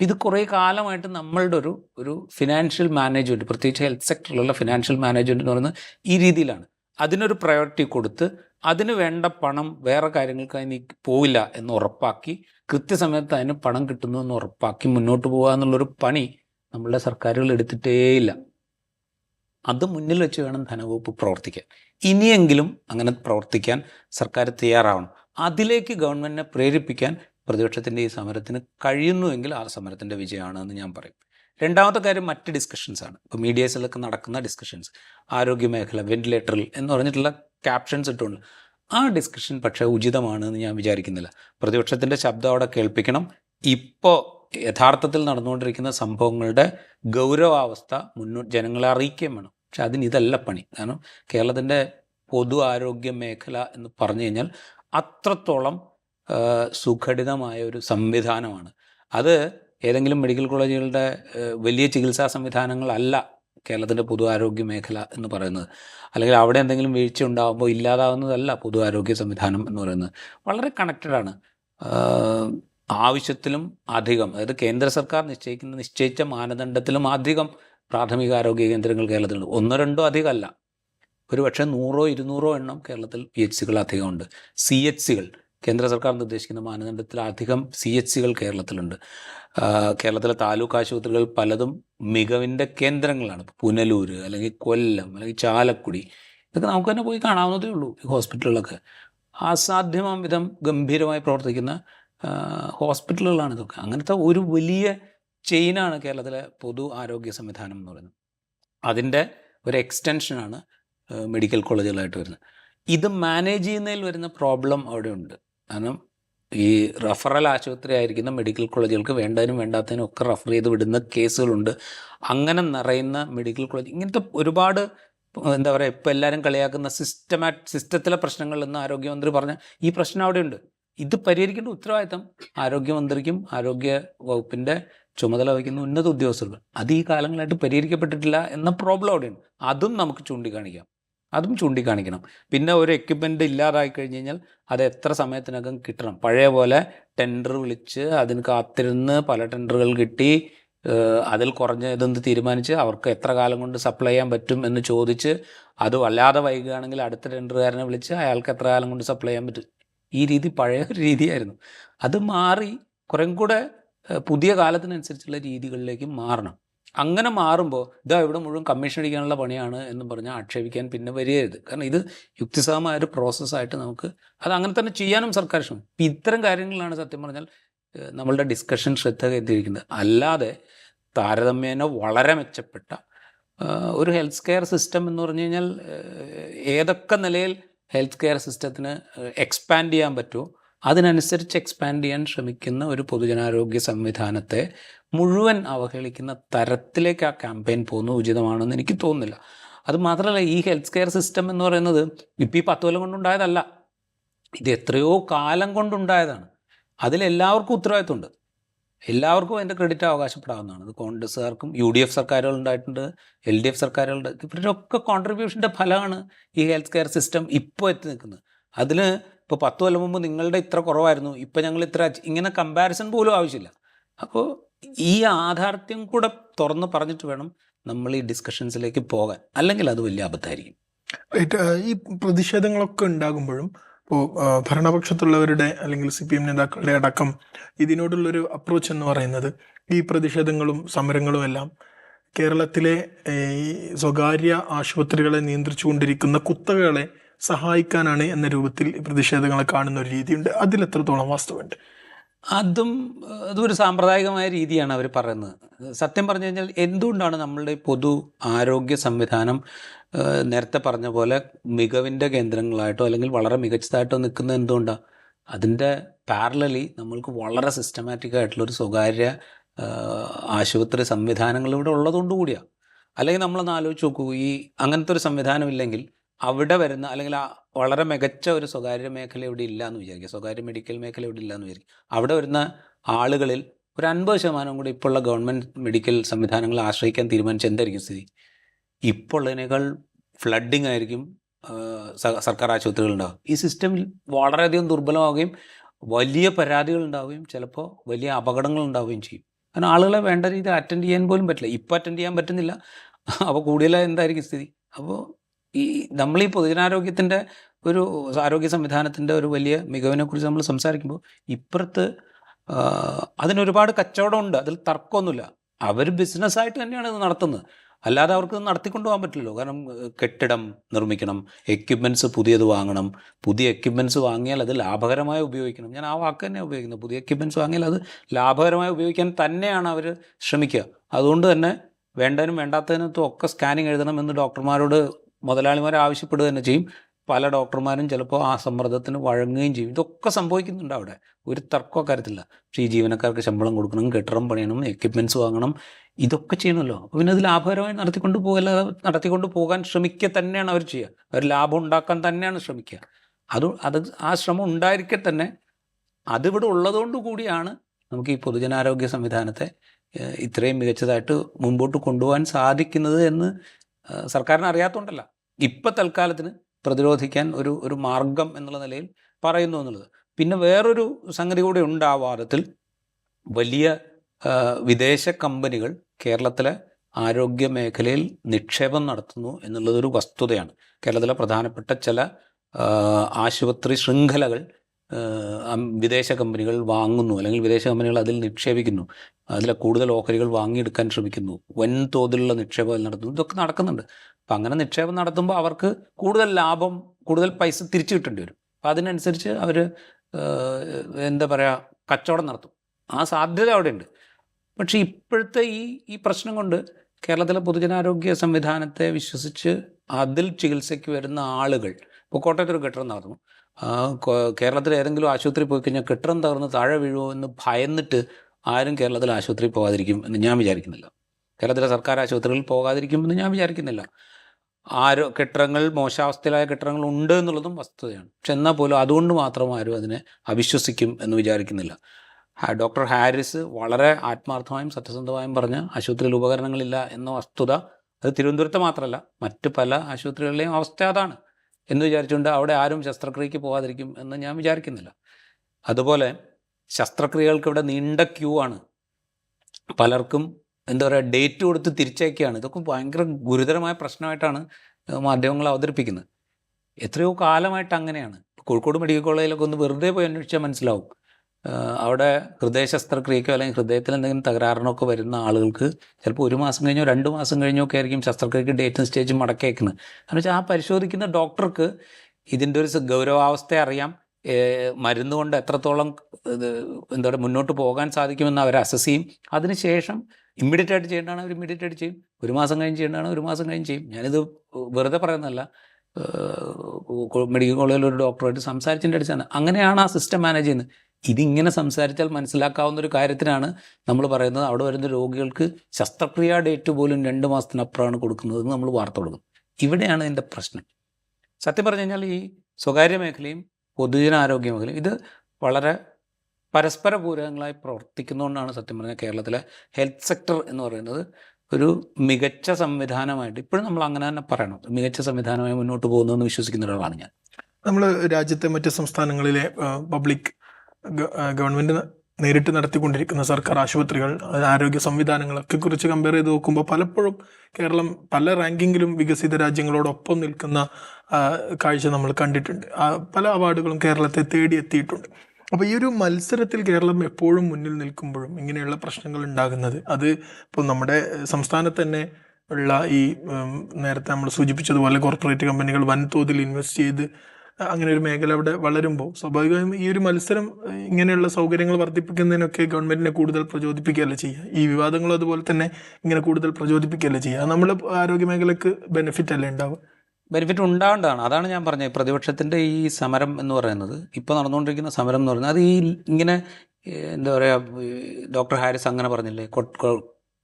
ഇത് കുറേ കാലമായിട്ട് നമ്മളുടെ ഒരു ഒരു ഫിനാൻഷ്യൽ മാനേജ്മെന്റ് പ്രത്യേകിച്ച് ഹെൽത്ത് സെക്ടറിലുള്ള ഫിനാൻഷ്യൽ മാനേജ്മെന്റ് എന്ന് പറയുന്നത് ഈ രീതിയിലാണ്. അതിനൊരു പ്രയോറിറ്റി കൊടുത്ത് അതിന് വേണ്ട പണം വേറെ കാര്യങ്ങൾക്കായി നീ പോവില്ല എന്ന് ഉറപ്പാക്കി കൃത്യസമയത്ത് അതിന് പണം കിട്ടുന്നു എന്ന് ഉറപ്പാക്കി മുന്നോട്ട് പോകുക എന്നുള്ളൊരു പണി നമ്മളുടെ സർക്കാരുകൾ എടുത്തിട്ടേയില്ല. അത് മുന്നിൽ വെച്ച് വേണം ധനവകുപ്പ് പ്രവർത്തിക്കാൻ. ഇനിയെങ്കിലും അങ്ങനെ പ്രവർത്തിക്കാൻ സർക്കാർ തയ്യാറാവണം. അതിലേക്ക് ഗവൺമെന്റിനെ പ്രേരിപ്പിക്കാൻ പ്രതിപക്ഷത്തിന്റെ ഈ സമരത്തിന് കഴിയുന്നുവെങ്കിൽ ആ സമരത്തിന്റെ വിജയമാണ് എന്ന് ഞാൻ പറയും. രണ്ടാമത്തെ കാര്യം മറ്റ് ഡിസ്കഷൻസ് ആണ്. ഇപ്പോൾ മീഡിയസിലൊക്കെ നടക്കുന്ന ഡിസ്കഷൻസ് ആരോഗ്യ മേഖല വെന്റിലേറ്ററിൽ എന്ന് പറഞ്ഞിട്ടുള്ള ക്യാപ്ഷൻസ് ഇട്ടുണ്ട്. ആ ഡിസ്കഷൻ പക്ഷേ ഉചിതമാണ് എന്ന് ഞാൻ വിചാരിക്കുന്നില്ല. പ്രതിപക്ഷത്തിന്റെ ശബ്ദം അവിടെ കേൾപ്പിക്കണം. ഇപ്പോൾ യഥാർത്ഥത്തിൽ നടന്നുകൊണ്ടിരിക്കുന്ന സംഭവങ്ങളുടെ ഗൗരവാവസ്ഥ മുന്നോട്ട് ജനങ്ങളെ അറിയിക്കുകയും വേണം. പക്ഷെ അതിന് ഇതല്ല പണി. കാരണം കേരളത്തിന്റെ പൊതു ആരോഗ്യ മേഖല എന്ന് പറഞ്ഞു കഴിഞ്ഞാൽ അത്രത്തോളം സുഘടിതമായ ഒരു സംവിധാനമാണ്. അത് ഏതെങ്കിലും മെഡിക്കൽ കോളേജുകളുടെ വലിയ ചികിത്സാ സംവിധാനങ്ങളല്ല കേരളത്തിന്റെ പൊതു ആരോഗ്യ മേഖല എന്ന് പറയുന്നത്. അല്ലെങ്കിൽ അവിടെ എന്തെങ്കിലും വീഴ്ച ഉണ്ടാകുമ്പോൾ ഇല്ലാതാവുന്നതല്ല പൊതു ആരോഗ്യ സംവിധാനം എന്ന് പറയുന്നത്. വളരെ കണക്റ്റഡ് ആണ്. ആവശ്യത്തിലും അധികം. അതായത് കേന്ദ്ര സർക്കാർ നിശ്ചയിക്കുന്ന നിശ്ചയിച്ച മാനദണ്ഡത്തിലും അധികം പ്രാഥമിക ആരോഗ്യ കേന്ദ്രങ്ങൾ കേരളത്തിലുണ്ട്. ഒന്നോ രണ്ടോ അധികമല്ല. ഒരു പക്ഷേ നൂറോ ഇരുന്നൂറോ എണ്ണം കേരളത്തിൽ പി എച്ച് സികൾ അധികമുണ്ട്. സി എച്ച് സികൾ. കേന്ദ്ര സർക്കാർ നിർദ്ദേശിക്കുന്ന മാനദണ്ഡത്തിലധികം സി എച്ച് സികൾ കേരളത്തിലുണ്ട്. കേരളത്തിലെ താലൂക്ക് ആശുപത്രികൾ പലതും മികവിന്റെ കേന്ദ്രങ്ങളാണ്. പുനലൂർ അല്ലെങ്കിൽ കൊല്ലം അല്ലെങ്കിൽ ചാലക്കുടി ഇതൊക്കെ നമുക്ക് തന്നെ പോയി കാണാവുന്നതേ ഉള്ളൂ ഈ ഹോസ്പിറ്റലുകളൊക്കെ. അസാധ്യമാം വിധം ഗംഭീരമായി പ്രവർത്തിക്കുന്ന ഹോസ്പിറ്റലുകളാണ് ഇതൊക്കെ. അങ്ങനത്തെ ഒരു വലിയ ചെയിനാണ് കേരളത്തിലെ പൊതു ആരോഗ്യ സംവിധാനം എന്ന് പറയുന്നത്. അതിന്റെ ഒരു എക്സ്റ്റൻഷനാണ് മെഡിക്കൽ കോളേജുകളായിട്ട് വരുന്നത്. ഇത് മാനേജ് ചെയ്യുന്നതിൽ വരുന്ന പ്രോബ്ലം അവിടെ ഉണ്ട് കാരണം ഈ റഫറൽ ആശുപത്രി ആയിരിക്കുന്ന മെഡിക്കൽ കോളേജുകൾക്ക് വേണ്ടതിനും വേണ്ടാത്തതിനും ഒക്കെ റഫർ ചെയ്ത് വിടുന്ന കേസുകളുണ്ട്. അങ്ങനെ നിറയുന്ന മെഡിക്കൽ കോളേജ് ഇങ്ങനത്തെ ഒരുപാട് എന്താ പറയുക ഇപ്പോൾ എല്ലാവരും കളിയാക്കുന്ന സിസ്റ്റമാറ്റ് സിസ്റ്റത്തിലെ പ്രശ്നങ്ങൾ എന്ന് ആരോഗ്യമന്ത്രി പറഞ്ഞ ഈ പ്രശ്നം അവിടെയുണ്ട്. ഇത് പരിഹരിക്കേണ്ട ഉത്തരവാദിത്തം ആരോഗ്യമന്ത്രിക്കും ആരോഗ്യ വകുപ്പിന്റെ ചുമതല വഹിക്കുന്ന ഉന്നത ഉദ്യോഗസ്ഥർക്ക്. അത് ഈ കാലങ്ങളായിട്ട് പരിഹരിക്കപ്പെട്ടിട്ടില്ല എന്ന പ്രോബ്ലം അവിടെയുണ്ട്. അതും നമുക്ക് ചൂണ്ടിക്കാണിക്കാം. അതും ചൂണ്ടിക്കാണിക്കണം. പിന്നെ ഒരു എക്യുപ്മെന്റ് ഇല്ലാതായി കഴിഞ്ഞ് കഴിഞ്ഞാൽ അത് എത്ര സമയത്തിനകം കിട്ടണം? പഴയ പോലെ ടെൻഡർ വിളിച്ച് അതിന് കാത്തിരുന്ന് പല ടെൻഡറുകൾ കിട്ടി അതിൽ കുറഞ്ഞ ഇതെന്ന് തീരുമാനിച്ച് അവർക്ക് എത്ര കാലം കൊണ്ട് സപ്ലൈ ചെയ്യാൻ പറ്റും എന്ന് ചോദിച്ച് അത് വല്ലാതെ വൈകുകയാണെങ്കിൽ അടുത്ത ടെൻഡറുകാരനെ വിളിച്ച് അയാൾക്ക് എത്ര കാലം കൊണ്ട് സപ്ലൈ ചെയ്യാൻ പറ്റും? ഈ രീതി പഴയ ഒരു രീതിയായിരുന്നു. അത് മാറി കുറേ കൂടെ പുതിയ കാലത്തിനനുസരിച്ചുള്ള രീതികളിലേക്ക് മാറണം. അങ്ങനെ മാറുമ്പോൾ ഇതാ ഇവിടെ മുഴുവൻ കമ്മീഷൻ അടിക്കാനുള്ള പണിയാണ് എന്ന് പറഞ്ഞാൽ ആക്ഷേപിക്കാൻ പിന്നെ വരികയരുത് കാരണം ഇത് യുക്തിസഹമായ ഒരു പ്രോസസ്സായിട്ട് നമുക്ക് അത് അങ്ങനെ തന്നെ ചെയ്യാനും സർക്കാർ ശ്രമിക്കും ഇപ്പം ഇത്തരം കാര്യങ്ങളിലാണ് സത്യം പറഞ്ഞാൽ നമ്മളുടെ ഡിസ്കഷൻ ശ്രദ്ധ കേന്ദ്രീകരിക്കുന്നത്. അല്ലാതെ താരതമ്യേന വളരെ മെച്ചപ്പെട്ട ഒരു ഹെൽത്ത് കെയർ സിസ്റ്റം എന്ന് പറഞ്ഞു കഴിഞ്ഞാൽ ഏതൊക്കെ നിലയിൽ ഹെൽത്ത് കെയർ സിസ്റ്റത്തിന് എക്സ്പാൻഡ് ചെയ്യാൻ പറ്റുമോ അതിനനുസരിച്ച് എക്സ്പാൻഡ് ചെയ്യാൻ ശ്രമിക്കുന്ന ഒരു പൊതുജനാരോഗ്യ സംവിധാനത്തെ മുഴുവൻ അവഹേളിക്കുന്ന തരത്തിലേക്ക് ആ ക്യാമ്പയിൻ പോകുന്നത് ഉചിതമാണെന്ന് എനിക്ക് തോന്നുന്നില്ല. അത് മാത്രമല്ല ഈ ഹെൽത്ത് കെയർ സിസ്റ്റം എന്ന് പറയുന്നത് ഇപ്പം ഈ പത്ത് കൊല്ലം കൊണ്ടുണ്ടായതല്ല. ഇത് എത്രയോ കാലം കൊണ്ടുണ്ടായതാണ്. അതിലെല്ലാവർക്കും ഉത്തരവാദിത്വമുണ്ട്. എല്ലാവർക്കും അതിന്റെ ക്രെഡിറ്റ് അവകാശപ്പെടാവുന്നതാണ്. ഇത് കോൺഗ്രസ്സുകാർക്കും യു ഡി എഫ് സർക്കാരുകൾ ഉണ്ടായിട്ടുണ്ട് എൽ ഡി എഫ് സർക്കാരുകളുണ്ട് ഇവരുടെയൊക്കെ കോൺട്രിബ്യൂഷന്റെ ഫലമാണ് ഈ ഹെൽത്ത് കെയർ സിസ്റ്റം ഇപ്പോൾ എത്തി നിൽക്കുന്നത്. അതിൽ ഇപ്പോൾ പത്ത് കൊല്ലം മുമ്പ് നിങ്ങളുടെ ഇത്ര കുറവായിരുന്നു. ഇപ്പം ഞങ്ങൾ ഇത്ര ഇങ്ങനെ കമ്പാരിസൺ പോലും ആവശ്യമില്ല. അപ്പോൾ ഈ യാഥാർത്ഥ്യം കൂടെ തുറന്ന് പറഞ്ഞിട്ട് വേണം നമ്മൾ ഈ ഡിസ്കഷൻസിലേക്ക് പോകാൻ. അല്ലെങ്കിൽ അത് വലിയ അബദ്ധമായിരിക്കും. ഈ പ്രതിഷേധങ്ങളൊക്കെ ഉണ്ടാകുമ്പോഴും ഇപ്പോൾ ഭരണപക്ഷത്തുള്ളവരുടെ അല്ലെങ്കിൽ സി പി എം നേതാക്കളുടെ അടക്കം ഇതിനോടുള്ളൊരു അപ്രോച്ച് എന്ന് പറയുന്നത് ഈ പ്രതിഷേധങ്ങളും സമരങ്ങളും എല്ലാം കേരളത്തിലെ ഈ സ്വകാര്യ ആശുപത്രികളെ നിയന്ത്രിച്ചുകൊണ്ടിരിക്കുന്ന കുത്തകകളെ സഹായിക്കാനാണ് എന്ന രൂപത്തിൽ പ്രതിഷേധങ്ങളെ കാണുന്ന ഒരു രീതിയുണ്ട്. അതിൽ എത്രത്തോളം വാസ്തവമുണ്ട്? അതും അതും ഒരു സാമ്പ്രദായികമായ രീതിയാണ് അവർ പറയുന്നത്. സത്യം പറഞ്ഞു കഴിഞ്ഞാൽ എന്തുകൊണ്ടാണ് നമ്മളുടെ പൊതു ആരോഗ്യ സംവിധാനം നേരത്തെ പറഞ്ഞ പോലെ മികവിന്റെ കേന്ദ്രങ്ങളായിട്ടോ അല്ലെങ്കിൽ വളരെ മികച്ചതായിട്ടോ നിൽക്കുന്നത് എന്തുകൊണ്ടാണ് അതിന്റെ പാരലലി നമ്മൾക്ക് വളരെ സിസ്റ്റമാറ്റിക് ആയിട്ടുള്ള ഒരു സ്വകാര്യ ആശുപത്രി സംവിധാനങ്ങൾ ഇവിടെ ഉള്ളതുകൊണ്ട് കൂടിയാണ് അല്ലെങ്കിൽ നമ്മളൊന്ന് ആലോചിച്ച് നോക്കൂ ഈ അങ്ങനത്തെ ഒരു സംവിധാനം ഇല്ലെങ്കിൽ അവിടെ വരുന്ന അല്ലെങ്കിൽ ആ വളരെ മികച്ച ഒരു സ്വകാര്യ മേഖല ഇവിടെ ഇല്ല എന്ന് വിചാരിക്കുക. സ്വകാര്യ മെഡിക്കൽ മേഖല ഇവിടെ ഇല്ല എന്ന് വിചാരിക്കുക. അവിടെ വരുന്ന ആളുകളിൽ ഒരു അൻപത് ശതമാനം കൂടി ഇപ്പോൾ ഉള്ള ഗവൺമെന്റ് മെഡിക്കൽ സംവിധാനങ്ങളെ ആശ്രയിക്കാൻ തീരുമാനിച്ച എന്തായിരിക്കും സ്ഥിതി? ഇപ്പോൾ ഉള്ളതിനേക്കാൾ ഫ്ലഡിങ് ആയിരിക്കും സർക്കാർ ആശുപത്രികൾ ഉണ്ടാകും ഈ സിസ്റ്റമിൽ വളരെയധികം ദുർബലമാവുകയും വലിയ പരാതികൾ ഉണ്ടാവുകയും ചിലപ്പോൾ വലിയ അപകടങ്ങൾ ഉണ്ടാവുകയും ചെയ്യും. കാരണം ആളുകളെ വേണ്ട രീതിയിൽ അറ്റൻഡ് ചെയ്യാൻ പോലും പറ്റില്ല. ഇപ്പോൾ അറ്റൻഡ് ചെയ്യാൻ പറ്റുന്നില്ല. അപ്പോൾ കൂടുതലായി എന്തായിരിക്കും സ്ഥിതി? അപ്പോൾ ഈ നമ്മൾ ഈ പൊതുജനാരോഗ്യത്തിന്റെ ഒരു ആരോഗ്യ സംവിധാനത്തിന്റെ ഒരു വലിയ മികവിനെക്കുറിച്ച് നമ്മൾ സംസാരിക്കുമ്പോൾ ഇപ്പുറത്ത് അതിനൊരുപാട് കച്ചവടമുണ്ട്. അതിൽ തർക്കമൊന്നുമില്ല. അവർ ബിസിനസ്സായിട്ട് തന്നെയാണ് ഇത് നടത്തുന്നത്. അല്ലാതെ അവർക്ക് നടത്തിക്കൊണ്ടു പോകാൻ പറ്റില്ലല്ലോ. കാരണം കെട്ടിടം നിർമ്മിക്കണം എക്യുപ്മെന്റ്സ് പുതിയത് വാങ്ങണം. പുതിയ എക്യുപ്മെന്റ്സ് വാങ്ങിയാൽ അത് ലാഭകരമായി ഉപയോഗിക്കണം. ഞാൻ ആ വാക്ക് തന്നെ ഉപയോഗിക്കുന്നത്. പുതിയ എക്യുപ്മെന്റ്സ് വാങ്ങിയാൽ അത് ലാഭകരമായി ഉപയോഗിക്കാൻ തന്നെയാണ് അവർ ശ്രമിക്കുക. അതുകൊണ്ട് തന്നെ വേണ്ടതിനും വേണ്ടാത്തതിനും ഒക്കെ സ്കാനിങ് എഴുതണം എന്ന് ഡോക്ടർമാരോട് മുതലാളിമാർ ആവശ്യപ്പെടുക തന്നെ ചെയ്യും. പല ഡോക്ടർമാരും ചിലപ്പോൾ ആ സമ്മർദ്ദത്തിന് വഴങ്ങുകയും ചെയ്യും. ഇതൊക്കെ സംഭവിക്കുന്നുണ്ട് അവിടെ. ഒരു തർക്കമോ കാര്യത്തില്ല. പക്ഷേ ഈ ജീവനക്കാർക്ക് ശമ്പളം കൊടുക്കണം കെട്ടിടം പണിയണം എക്യുപ്മെന്റ്സ് വാങ്ങണം ഇതൊക്കെ ചെയ്യണമല്ലോ അപ്പോൾ പിന്നെ അത് ലാഭകരമായി നടത്തിക്കൊണ്ട് പോകല നടത്തിക്കൊണ്ട് പോകാൻ ശ്രമിക്കുക തന്നെയാണ് അവർ ചെയ്യുക. അവർ ലാഭം ഉണ്ടാക്കാൻ തന്നെയാണ് ശ്രമിക്കുക. അത് അത് ആ ശ്രമം ഉണ്ടായിരിക്കെ തന്നെ അതിവിടെ ഉള്ളതുകൊണ്ട് കൂടിയാണ് നമുക്ക് ഈ പൊതുജനാരോഗ്യ സംവിധാനത്തെ ഇത്രയും മികച്ചതായിട്ട് മുമ്പോട്ട് കൊണ്ടുപോകാൻ സാധിക്കുന്നത് എന്ന് സർക്കാരിന് അറിയാത്തതുകൊണ്ടല്ല ഇപ്പം തൽക്കാലത്തിന് പ്രതിരോധിക്കാൻ ഒരു ഒരു മാർഗം എന്നുള്ള നിലയിൽ പറയുന്നു എന്നുള്ളത്. പിന്നെ വേറൊരു സംഗതി കൂടെ ഉണ്ട് ആ വാദത്തിൽ വലിയ വിദേശ കമ്പനികൾ കേരളത്തിലെ ആരോഗ്യ മേഖലയിൽ നിക്ഷേപം നടത്തുന്നു എന്നുള്ളതൊരു വസ്തുതയാണ്. കേരളത്തിലെ പ്രധാനപ്പെട്ട ചില ആശുപത്രി ശൃംഖലകൾ വിദേശ കമ്പനികൾ വാങ്ങുന്നു അല്ലെങ്കിൽ വിദേശ കമ്പനികൾ അതിൽ നിക്ഷേപിക്കുന്നു അതിലെ കൂടുതൽ ഓഹരികൾ വാങ്ങിയെടുക്കാൻ ശ്രമിക്കുന്നു വൻതോതിലുള്ള നിക്ഷേപം നടത്തുന്നു ഇതൊക്കെ നടക്കുന്നുണ്ട്. അപ്പം അങ്ങനെ നിക്ഷേപം നടത്തുമ്പോൾ അവർക്ക് കൂടുതൽ ലാഭം കൂടുതൽ പൈസ തിരിച്ചു കിട്ടേണ്ടി വരും. അപ്പം അതിനനുസരിച്ച് അവർ എന്താ പറയുക കച്ചവടം നടത്തും. ആ സാധ്യത അവിടെയുണ്ട്. പക്ഷേ ഇപ്പോഴത്തെ ഈ ഈ പ്രശ്നം കൊണ്ട് കേരളത്തിലെ പൊതുജനാരോഗ്യ സംവിധാനത്തെ വിശ്വസിച്ച് അതിൽ ചികിത്സയ്ക്ക് വരുന്ന ആളുകൾ ഇപ്പോൾ കോട്ടയത്തൊരു കെട്ടിടം നടന്നു ആ, കോ- കേരളത്തിൽ ഏതെങ്കിലും ആശുപത്രി പോയി കഴിഞ്ഞാൽ കെട്ടിടം തകർന്ന് താഴെ വീഴുമോ എന്ന് ഭയന്നിട്ട് ആരും കേരളത്തിൽ ആശുപത്രി പോകാതിരിക്കും എന്ന് ഞാൻ വിചാരിക്കുന്നില്ല. കേരളത്തിലെ സർക്കാർ ആശുപത്രികളിൽ പോകാതിരിക്കുമെന്ന് ഞാൻ വിചാരിക്കുന്നില്ല. ആരോ കെട്ടിടങ്ങൾ മോശാവസ്ഥയിലായ കെട്ടിടങ്ങൾ ഉണ്ട് എന്നുള്ളതും വസ്തുതയാണ്. പക്ഷെ എന്നാൽ പോലും അതുകൊണ്ട് മാത്രം ആരും അതിനെ അവിശ്വസിക്കും എന്ന് വിചാരിക്കുന്നില്ല. ഡോക്ടർ ഹാരിസ് വളരെ ആത്മാർത്ഥമായും സത്യസന്ധമായും പറഞ്ഞ ആശുപത്രിയിൽ ഉപകരണങ്ങളില്ല എന്ന വസ്തുത അത് തിരുവനന്തപുരത്ത് മാത്രമല്ല മറ്റ് പല ആശുപത്രികളിലെയും അവസ്ഥ അതാണ്. എന്ന് വിചാരിച്ചുകൊണ്ട് അവിടെ ആരും ശസ്ത്രക്രിയക്ക് പോകാതിരിക്കും എന്ന് ഞാൻ വിചാരിക്കുന്നില്ല. അതുപോലെ ശസ്ത്രക്രിയകൾക്ക് ഇവിടെ നീണ്ട ക്യൂ ആണ്. പലർക്കും എന്താ പറയുക ഡേറ്റ് കൊടുത്ത് തിരിച്ചയക്കുകയാണ്. ഇതൊക്കെ ഭയങ്കര ഗുരുതരമായ പ്രശ്നമായിട്ടാണ് മാധ്യമങ്ങൾ അവതരിപ്പിക്കുന്നത്. എത്രയോ കാലമായിട്ട് അങ്ങനെയാണ്. കോഴിക്കോട് മെഡിക്കൽ കോളേജിലൊക്കെ ഒന്ന് വെറുതെ പോയി അന്വേഷിച്ചാൽ മനസ്സിലാവും. അവിടെ ഹൃദയ ശസ്ത്രക്രിയക്കോ അല്ലെങ്കിൽ ഹൃദയത്തിൽ എന്തെങ്കിലും തകരാറിനൊക്കെ വരുന്ന ആളുകൾക്ക് ചിലപ്പോൾ ഒരു മാസം കഴിഞ്ഞോ രണ്ട് മാസം കഴിഞ്ഞോ ഒക്കെ ആയിരിക്കും ശസ്ത്രക്രിയക്ക് ഡേറ്റും സ്റ്റേജും മടക്കേക്കുന്നത്. കാരണം വെച്ചാൽ ആ പരിശോധിക്കുന്ന ഡോക്ടർക്ക് ഇതിന്റെ ഒരു ഗൗരവാവസ്ഥ അറിയാം. മരുന്ന് കൊണ്ട് എത്രത്തോളം എന്താ പറയുക മുന്നോട്ട് പോകാൻ സാധിക്കുമെന്ന് അവർ അസസ് ചെയ്യും. അതിനുശേഷം ഇമ്മീഡിയറ്റ് ആയിട്ട് ചെയ്യേണ്ടതാണ് അവർ ഇമ്മീഡിയറ്റ് ആയിട്ട് ചെയ്യും. ഒരു മാസം കഴിഞ്ഞ് ചെയ്യേണ്ടതാണ് ഒരു മാസം കഴിഞ്ഞ് ചെയ്യും. ഞാനിത് വെറുതെ പറയുന്നതല്ല. മെഡിക്കൽ കോളേജിൽ ഒരു ഡോക്ടറായിട്ട് സംസാരിച്ചതിന്റെ അടിച്ചാണ് അങ്ങനെയാണ് ആ സിസ്റ്റം മാനേജ് ചെയ്യുന്നത്. ഇതിങ്ങനെ സംസാരിച്ചാൽ മനസ്സിലാക്കാവുന്ന ഒരു കാര്യത്തിനാണ് നമ്മൾ പറയുന്നത്. അവിടെ വരുന്ന രോഗികൾക്ക് ശസ്ത്രക്രിയ ഡേറ്റ് പോലും രണ്ട് മാസത്തിനപ്പുറമാണ് കൊടുക്കുന്നത് എന്ന് നമ്മൾ വാർത്ത കൊടുക്കും. ഇവിടെയാണ് ഇതിന്റെ പ്രശ്നം. സത്യം പറഞ്ഞു കഴിഞ്ഞാൽ ഈ സ്വകാര്യ മേഖലയും പൊതുജനാരോഗ്യ മേഖലയും ഇത് വളരെ പരസ്പര പൂരകങ്ങളായി പ്രവർത്തിക്കുന്നതുകൊണ്ടാണ് സത്യം പറഞ്ഞാൽ കേരളത്തിലെ ഹെൽത്ത് സെക്ടർ എന്ന് പറയുന്നത് ഒരു മികച്ച സംവിധാനമായിട്ട് ഇപ്പോഴും നമ്മൾ അങ്ങനെ തന്നെ പറയണം. മികച്ച സംവിധാനമായി മുന്നോട്ട് പോകുന്നതെന്ന് വിശ്വസിക്കുന്ന ഒരാളാണ് ഞാൻ. നമ്മൾ രാജ്യത്തെ മറ്റ് സംസ്ഥാനങ്ങളിലെ പബ്ലിക് ഗവൺമെന്റ് നേരിട്ട് നടത്തിക്കൊണ്ടിരിക്കുന്ന സർക്കാർ ആശുപത്രികൾ ആരോഗ്യ സംവിധാനങ്ങളൊക്കെ കുറിച്ച് കമ്പയർ ചെയ്ത് നോക്കുമ്പോൾ പലപ്പോഴും കേരളം പല റാങ്കിങ്ങിലും വികസിത രാജ്യങ്ങളോടൊപ്പം നിൽക്കുന്ന കാഴ്ച നമ്മൾ കണ്ടിട്ടുണ്ട്. പല അവാർഡുകളും കേരളത്തെ തേടിയെത്തിയിട്ടുണ്ട്. അപ്പോൾ ഈ ഒരു മത്സരത്തിൽ കേരളം എപ്പോഴും മുന്നിൽ നിൽക്കുമ്പോഴും ഇങ്ങനെയുള്ള പ്രശ്നങ്ങൾ ഉണ്ടാകുന്നത് അത് ഇപ്പോൾ നമ്മുടെ സംസ്ഥാനത്ത് തന്നെ ഉള്ള ഈ നേരത്തെ നമ്മൾ സൂചിപ്പിച്ചതുപോലെ കോർപ്പറേറ്റ് കമ്പനികൾ വൻതോതിൽ ഇൻവെസ്റ്റ് ചെയ്ത് അങ്ങനെ ഒരു മേഖല അവിടെ വളരുമ്പോൾ സ്വാഭാവികമായും ഈ ഒരു മത്സരം ഇങ്ങനെയുള്ള സൗകര്യങ്ങൾ വർദ്ധിപ്പിക്കുന്നതിനൊക്കെ ഗവൺമെന്റിനെ കൂടുതൽ പ്രചോദിപ്പിക്കുകയല്ലേ ചെയ്യുക? ഈ വിവാദങ്ങളും അതുപോലെ തന്നെ ഇങ്ങനെ കൂടുതൽ പ്രചോദിപ്പിക്കുകയല്ലേ ചെയ്യുക? നമ്മുടെ ആരോഗ്യ മേഖലക്ക് ബെനിഫിറ്റ് അല്ലേ ഉണ്ടാവുക? ബെനിഫിറ്റ് ഉണ്ടാവേണ്ടതാണ്. അതാണ് ഞാൻ പറഞ്ഞത്. പ്രതിപക്ഷത്തിന്റെ ഈ സമരം എന്ന് പറയുന്നത് ഇപ്പോൾ നടന്നുകൊണ്ടിരിക്കുന്ന സമരം എന്ന് പറയുന്നത് അത് ഈ ഇങ്ങനെ എന്താ പറയുക ഡോക്ടർ ഹാരിസ് അങ്ങനെ പറഞ്ഞില്ലേ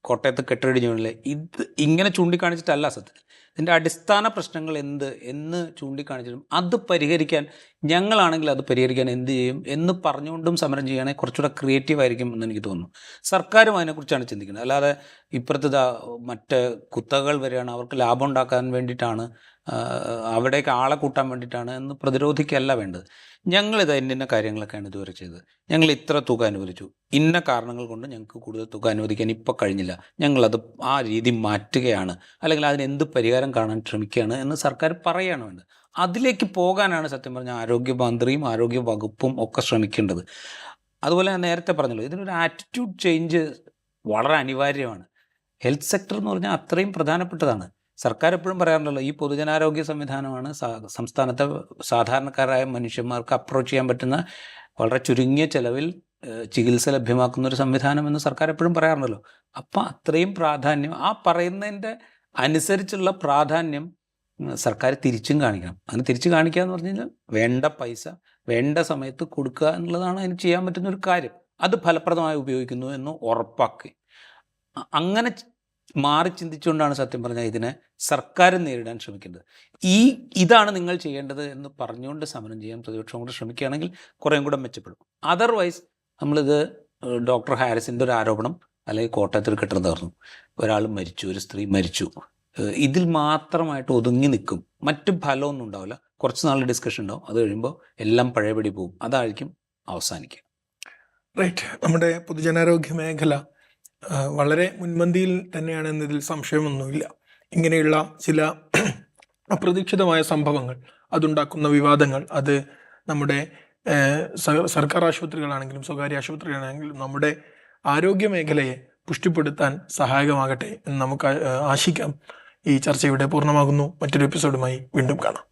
കോട്ടയത്ത് കെട്ടിടിഞ്ഞില്ലേ ഇത് ഇങ്ങനെ ചൂണ്ടിക്കാണിച്ചിട്ടല്ല സത്യത്തിൽ ഇതിന്റെ അടിസ്ഥാന പ്രശ്നങ്ങൾ എന്ത് എന്ന് ചൂണ്ടിക്കാണിച്ചിട്ടും അത് പരിഹരിക്കാൻ ഞങ്ങളാണെങ്കിൽ അത് പരിഹരിക്കാൻ എന്ത് ചെയ്യും എന്ന് പറഞ്ഞുകൊണ്ടും സമരം ചെയ്യുകയാണെങ്കിൽ കുറച്ചുകൂടെ ക്രിയേറ്റീവ് ആയിരിക്കും എന്ന് എനിക്ക് തോന്നുന്നു. സർക്കാരും അതിനെക്കുറിച്ചാണ് ചിന്തിക്കുന്നത്. അല്ലാതെ ഇപ്പുറത്ത് മറ്റ് കുത്തകൾ വരികയാണ് അവർക്ക് ലാഭം ഉണ്ടാക്കാൻ വേണ്ടിയിട്ടാണ് അവിടേക്ക് ആളെ കൂട്ടാൻ വേണ്ടിയിട്ടാണ് എന്ന് പ്രതിരോധിക്കല്ല വേണ്ടത്. ഞങ്ങളിത് ഇന്ന കാര്യങ്ങളൊക്കെയാണ് ഇതുവരെ ചെയ്തത്. ഞങ്ങൾ ഇത്ര തുക അനുവദിച്ചു. ഇന്ന കാരണങ്ങൾ കൊണ്ട് ഞങ്ങൾക്ക് കൂടുതൽ തുക അനുവദിക്കാൻ ഇപ്പോൾ കഴിഞ്ഞില്ല. ഞങ്ങളത് ആ രീതി മാറ്റുകയാണ്. അല്ലെങ്കിൽ അതിന് എന്ത് പരിഹാരം കാണാൻ ശ്രമിക്കുകയാണ് എന്ന് സർക്കാർ പറയുകയാണ് വേണ്ടത്. അതിലേക്ക് പോകാനാണ് സത്യം പറഞ്ഞാൽ ആരോഗ്യമന്ത്രിയും ആരോഗ്യ വകുപ്പും ഒക്കെ ശ്രമിക്കേണ്ടത്. അതുപോലെ ഞാൻ നേരത്തെ പറഞ്ഞല്ലോ ഇതിനൊരു ആറ്റിറ്റ്യൂഡ് ചേഞ്ച് വളരെ അനിവാര്യമാണ്. ഹെൽത്ത് സെക്ടർ എന്ന് പറഞ്ഞാൽ അത്രയും പ്രധാനപ്പെട്ടതാണ്. സർക്കാർ എപ്പോഴും പറയാറുണ്ടല്ലോ ഈ പൊതുജനാരോഗ്യ സംവിധാനമാണ് സംസ്ഥാനത്തെ സാധാരണക്കാരായ മനുഷ്യന്മാർക്ക് അപ്രോച്ച് ചെയ്യാൻ പറ്റുന്ന വളരെ ചുരുങ്ങിയ ചെലവിൽ ചികിത്സ ലഭ്യമാക്കുന്ന ഒരു സംവിധാനം എന്ന് സർക്കാർ എപ്പോഴും പറയാറുണ്ടല്ലോ. അപ്പം അത്രയും പ്രാധാന്യം ആ പറയുന്നതിന്റെ അനുസരിച്ചുള്ള പ്രാധാന്യം സർക്കാർ തിരിച്ചും കാണിക്കണം. അതിന് തിരിച്ചു കാണിക്കുക എന്ന് പറഞ്ഞു കഴിഞ്ഞാൽ വേണ്ട പൈസ വേണ്ട സമയത്ത് കൊടുക്കുക എന്നുള്ളതാണ് അതിന് ചെയ്യാൻ പറ്റുന്ന ഒരു കാര്യം. അത് ഫലപ്രദമായി ഉപയോഗിക്കുന്നു എന്ന് ഉറപ്പാക്കി അങ്ങനെ മാറി ചിന്തിച്ചുകൊണ്ടാണ് സത്യം പറഞ്ഞാൽ ഇതിനെ സർക്കാർ നേരിടാൻ ശ്രമിക്കേണ്ടത് ഈ ഇതാണ് നിങ്ങൾ ചെയ്യേണ്ടത് എന്ന് പറഞ്ഞുകൊണ്ട് സമരം ചെയ്യാൻ പ്രതിപക്ഷം കൂടെ ശ്രമിക്കുകയാണെങ്കിൽ കുറേയും കൂടെ മെച്ചപ്പെടും. അതർവൈസ് നമ്മളിത് ഡോക്ടർ ഹാരിസിന്റെ ഒരു ആരോപണം അല്ലെങ്കിൽ കോട്ടയത്ത് കെട്ടിടം തകർന്നു. ഒരാൾ മരിച്ചു ഒരു സ്ത്രീ മരിച്ചു. ഇതിൽ മാത്രമായിട്ട് ഒതുങ്ങി നിൽക്കും. മറ്റു ഫലമൊന്നും ഉണ്ടാവില്ല. കുറച്ച് നാൾ ഡിസ്കഷൻ ഉണ്ടാവും. അത് കഴിയുമ്പോൾ എല്ലാം പഴയപടി പോകും. അതായിരിക്കും അവസാനിക്കുക. റൈറ്റ് നമ്മുടെ പൊതുജനാരോഗ്യ മേഖല വളരെ മുൻപന്തിയിൽ തന്നെയാണ് എന്നതിൽ സംശയമൊന്നുമില്ല. ഇങ്ങനെയുള്ള ചില അപ്രതീക്ഷിതമായ സംഭവങ്ങൾ അതുണ്ടാക്കുന്ന വിവാദങ്ങൾ അത് നമ്മുടെ സർക്കാർ ആശുപത്രികളാണെങ്കിലും സ്വകാര്യ ആശുപത്രികളാണെങ്കിലും നമ്മുടെ ആരോഗ്യ മേഖലയെ പുഷ്ടിപ്പെടുത്താൻ സഹായകമാകട്ടെ എന്ന് നമുക്ക് ആശിക്കാം. ഈ ചർച്ച ഇവിടെ പൂർണമാകുന്നു. മറ്റൊരു എപ്പിസോഡുമായി വീണ്ടും കാണാം.